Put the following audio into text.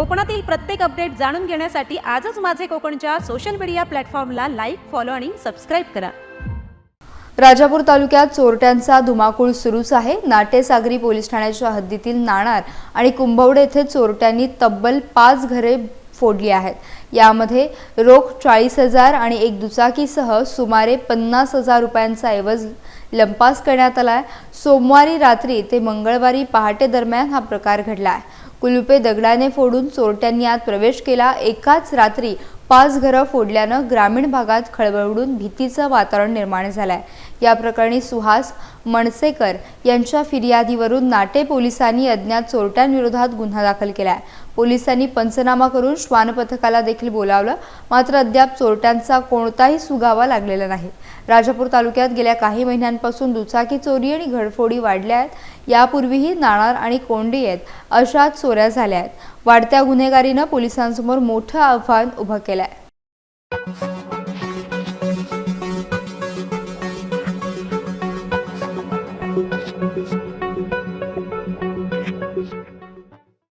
कोकणातील प्रत्येक अपडेट जाणून घेण्यासाठी आजच माझे कोकणच्या सोशल मीडिया प्लॅटफॉर्मला लाईक फॉलो आणि सबस्क्राईब करा. राजापूर तालुक्यात चोरट्यांचा धुमाकूळ सुरूच आहे. नाटेसागरी पोलीस ठाण्याच्या हद्दीतील नाणार आणि कुंभवडे येथे चोरट्यांनी तब्बल पाच घरे फोडली आहेत. यामध्ये रोख चाळीस हजार आणि एक दुचाकीसह सुमारे पन्नास हजार रुपयांचा ऐवज लंपास करण्यात आला आहे सोमवारी रात्री ते मंगळवारी पहाटे दरम्यान हा प्रकार घडला आहे. कुलुपे दगडाने फोडून चोरट्यांनी आत प्रवेश केला. एकाच रात्री पाच घरं फोडल्यानं ग्रामीण भागात खळबळून भीतीचं वातावरण निर्माण झालं आहे या प्रकरणी सुहास मणसेकर यांच्या फिर्यादीवरून नाटे पोलिसांनी अज्ञात चोरट्यांविरोधात गुन्हा दाखल केला आहे पोलिसांनी पंचनामा करून श्वान पथकाला देखील बोलावलं. मात्र अद्याप चोरट्यांचा कोणताही सुगावा लागलेला नाही. राजापूर तालुक्यात गेल्या काही महिन्यांपासून दुचाकी चोरी आणि घडफोडी वाढल्या आहेत. यापूर्वीही नाणार आणि कोंडी आहेत अशाच चोऱ्या झाल्या आहेत. वाढत्या गुन्हेगारीनं पोलिसांसमोर मोठं आव्हान उभं केलं आहे